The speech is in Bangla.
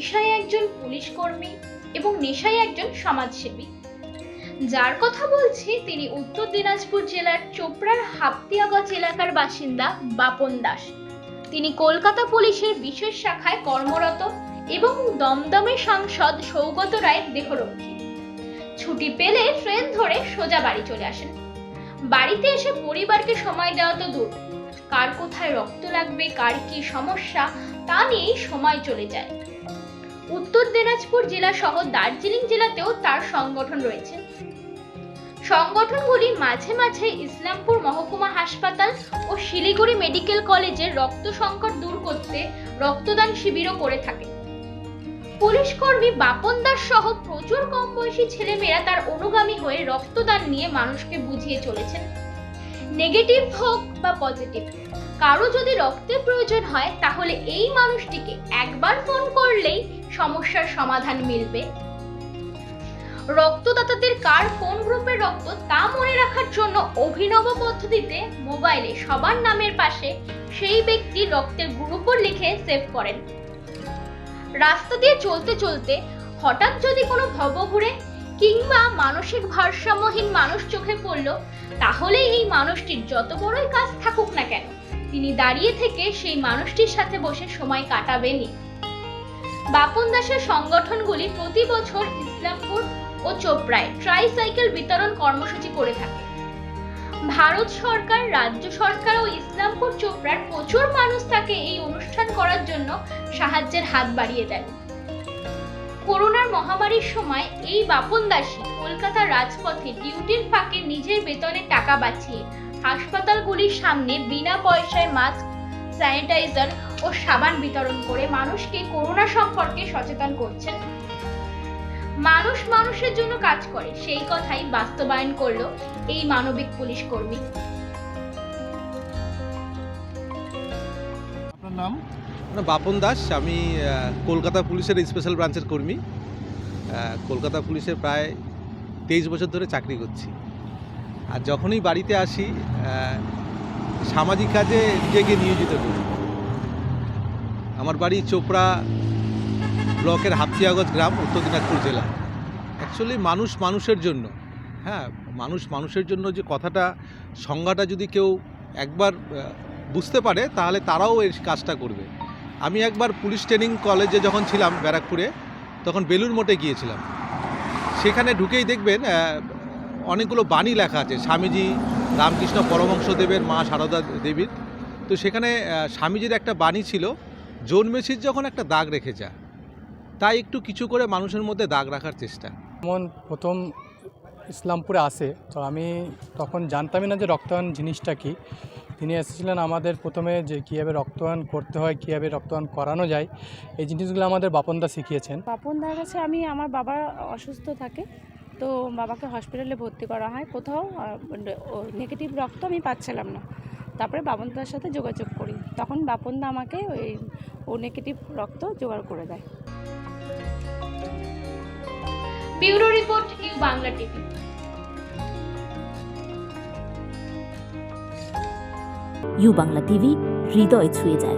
একজন পুলিশ কর্মী এবং নেশায় একজন সমাজসেবী। যার কথা বলছি তিনি উত্তর দিনাজপুর জেলার চোপড়ার হাপতিয়াগজ এলাকার বাসিন্দা বাপন দাস। তিনি কলকাতা পুলিশের বিশেষ শাখায় কর্মরত এবং দমদমের সাংসদ সৌগত রায়ের দেহরক্ষী। ছুটি পেলে ট্রেন ধরে সোজা বাড়ি চলে আসেন। বাড়িতে এসে পরিবারকে সময় দেওয়া তো দূর। কার কোথায় রক্ত লাগবে, কার কি সমস্যা, তা নিয়েই সময় চলে যায়। উত্তর দিনাজপুর জেলা সহ দার্জিলিং জেলাতেও তার সংগঠন রয়েছে। সংগঠনগুলি মাঝে মাঝে ইসলামপুর মহকুমা হাসপাতাল ও শিলিগুড়ি মেডিকেল কলেজের রক্ত সংকট দূর করতে রক্তদান শিবিরও করে থাকে। পুলিশ কর্মী বাপন দাস সহ প্রচুর কম বয়সী ছেলেমেয়েরা তার অনুগামী হয়ে রক্তদান নিয়ে মানুষকে বুঝিয়ে চলেছেন। নেগেটিভ হোক বা পজিটিভ, কারও যদি রক্তের প্রয়োজন হয় তাহলে এই মানুষটিকে একবার ফোন করলেই সমস্যার সমাধান মিলবে। রক্তদাতাদের কার কোন গ্রুপের রক্ত তা মনে রাখার জন্য অভিনব পদ্ধতিতে মোবাইলে সবার নামের পাশে সেই ব্যক্তির রক্তের গ্রুপও লিখে সেভ করেন। রাস্তা দিয়ে চলতে চলতে হঠাৎ যদি কোনো ভব ঘুরে কিংবা মানসিক ভারসাম্যহীন মানুষ চোখে পড়ল, তাহলে এই মানুষটির যত বড়ই কাজ থাকুক না কেন, তিনি দাঁড়িয়ে থেকে সেই মানুষটির সাথে বসে সময় কাটাবেনই। বাপন দাসের সংগঠনগুলি প্রতি বছর ইসলামপুর ও চোপড়ায় ট্রাইসাইকেল বিতরণ কর্মসূচি করে থাকে। ভারত সরকার, রাজ্য সরকার ও ইসলামপুর চোপড়ার প্রচুর মানুষ তাকে এই অনুষ্ঠান করার জন্য সাহায্যের হাত বাড়িয়ে দেন। করোনার মহামারীর সময় এই বাপন দাসী কলকাতার রাজপথে ডিউটির ফাঁকে নিজের বেতনের টাকা বাঁচিয়ে হাসপাতালগুলির সামনে বিনা পয়সায় মাস্ক, স্যানিটাইজার ও সাবান বিতরণ করে মানুষকে করোনা সম্পর্কে সচেতন করছেন। মানুষ মানুষের জন্য কাজ করে সেই কথাই বাস্তবায়ন করল এই মানবিক পুলিশ কর্মী। আপনার নাম? বাপন দাস আমি কলকাতা পুলিশের স্পেশাল ব্রাঞ্চের কর্মী। কলকাতা পুলিশে প্রায় তেইশ বছর ধরে চাকরি করছি। আর যখনই বাড়িতে আসি সামাজিক কাজে নিজেকে নিয়োজিত করি। আমার বাড়ি চোপড়া ব্লকের হাফতিয়াগজ গ্রাম, উত্তর দিনাজপুর জেলা। অ্যাকচুয়ালি মানুষ মানুষের জন্য। হ্যাঁ মানুষ মানুষের জন্য যে কথাটা, সংজ্ঞাটা যদি কেউ একবার বুঝতে পারে, তাহলে তারাও এই কাজটা করবে। আমি একবার পুলিশ ট্রেনিং কলেজে যখন ছিলাম ব্যারাকপুরে, তখন বেলুর মঠে গিয়েছিলাম। সেখানে ঢুকেই দেখবেন অনেকগুলো বাণী লেখা আছে, স্বামীজি রামকৃষ্ণ পরমহংসদেবের মা সারদা দেবীর। তো সেখানে স্বামীজির একটা বাণী ছিল জন্মেছিস যখন একটা দাগ রেখে যা। তাই একটু কিছু করে মানুষের মধ্যে দাগ রাখার চেষ্টা। যেমন প্রথম ইসলামপুরে আসে তো আমি তখন জানতামই না যে রক্তদান জিনিসটা কি। তিনি এসেছিলেন আমাদের প্রথমে যে কীভাবে রক্তদান করতে হয় কীভাবে রক্তদান করানো যায় এই জিনিসগুলো আমাদের বাপনদা শিখিয়েছেন। বাপনদার কাছে আমি আমার বাবা অসুস্থ থাকে তো বাবাকে হসপিটালে ভর্তি করা হয়। কোথাও নেগেটিভ রক্ত আমি পাচ্ছিলাম না। তারপরে বাপনদার সাথে যোগাযোগ করি। তখন বাপনদা আমাকে ওই ও নেগেটিভ রক্ত জোগাড় করে দেয়। Bureau report U Bangla TV. U Bangla TV হৃদয় ছুঁয়ে যায়।